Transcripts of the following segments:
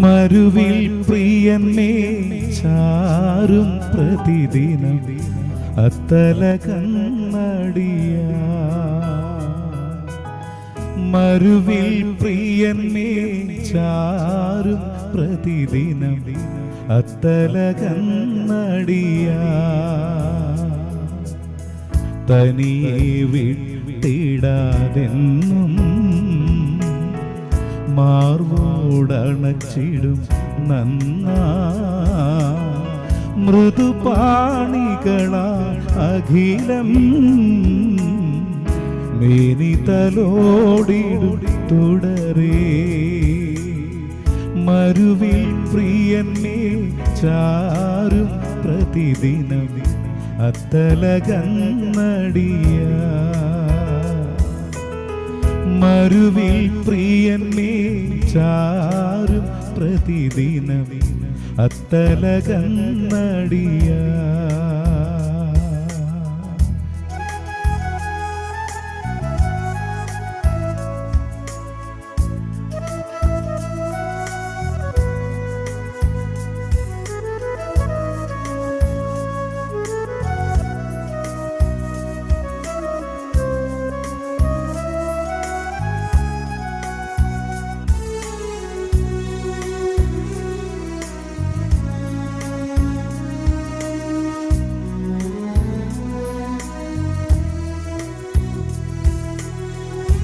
മരുവിൽ പ്രിയന്മേ ചാരും പ്രതിദിനം അത്തല കണ്ണടിയ മരുവിൽ പ്രിയന്മേ ചാരും പ്രതിദിനം അത്തല കണ്ണടിയ തനിയെ വിട്ടിടാതെന്നും മാർവോടണച്ചിടും നന്ന. മൃദുപാണികള അഖിലം. മേനി മേനിതലോടിടും തുടരേ. മരുവിൽ പ്രിയന്നെ ചാരും പ്രതിദിനം അത്തലകന്നടിയ. മരുവിൽ പ്രിയനെ ചാരും പ്രതിദിനം അത്തലകന്നടിയ.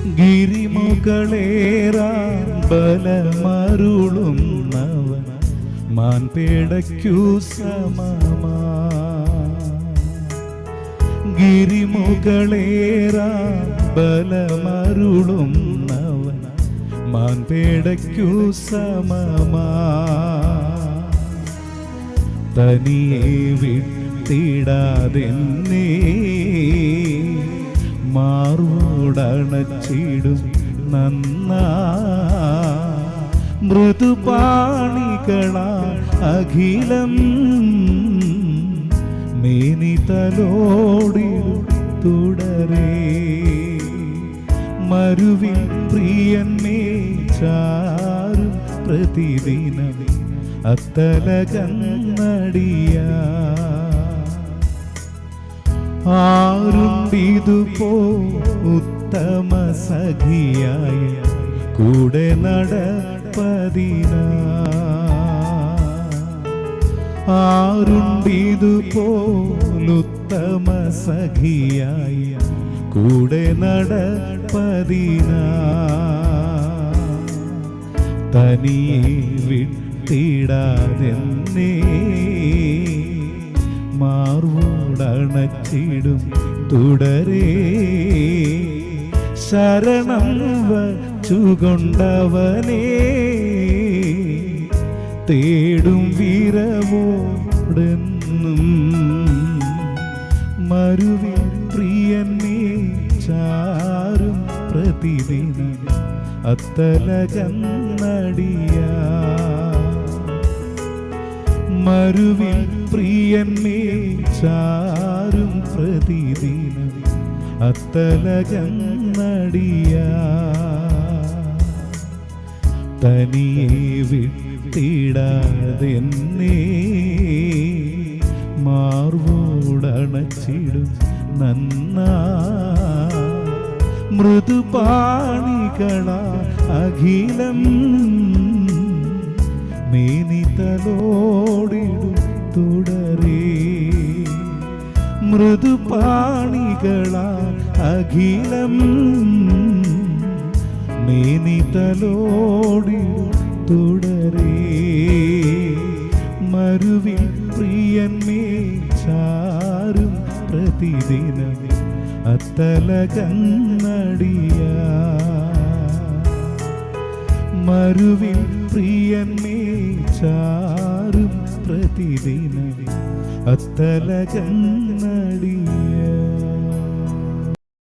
ഗിരിമുകളേറാൻ ബലമരുളുന്നവൻ മാൻപേടയ്ക്കു സമമാ. ഗിരിമുകളേറാൻ ബലമരുളുന്നവൻ മാൻപേടയ്ക്കു സമമാ. തനിയെ വിട്ടിടാതെന്നേ മാറോടണച്ചിടും നന്ന. മൃദുപാണികളാ അഖിലം. മേനിതലോടി തുടരേ. മരുവിൽ പ്രിയനെ ചാരും പ്രതിദിനം അത്തലകന്നടിയ. ആരുണ്ടിതുപോ ഉത്തമ സഖിയായ കൂടെ നടപ്പതിന. ആരുണ്ടിതുപോലുത്തമ സഖിയായ കൂടെ നടപ്പതിന. തനിയെ വിട്ടിടാതെന്നേ മാർവോടണച്ചിടും തുടരേ. ശരണം വച്ചുകൊണ്ടവനേ. തേടും വീരമോടെന്നും മരുവിൽ പ്രിയനെ ചാരും പ്രതിദിനം അത്തലകന്നടിയ. മരുവിൽ പ്രിയന്മേ ചാരും പ്രതിദിനം അത്തലകന്നടിയ തനിയെ വിട്ടിടാതെന്നേ മാർവോടണച്ചിടും നന്നാ. മൃദുപാണികള അഖിലം മേനിതലോടിടും തുടരേ. മൃദുപാണികളാ അഖിലം മേനിതലോടിടും തുടരേ. മരുവിൽ പ്രിയന്മേ ചാരും പ്രതിദിനം അത്തലകന്നടിയ മരുവിൽ പ്രിയനെ ചാരും പ്രതിദിനം അത്തലകന്നടിയ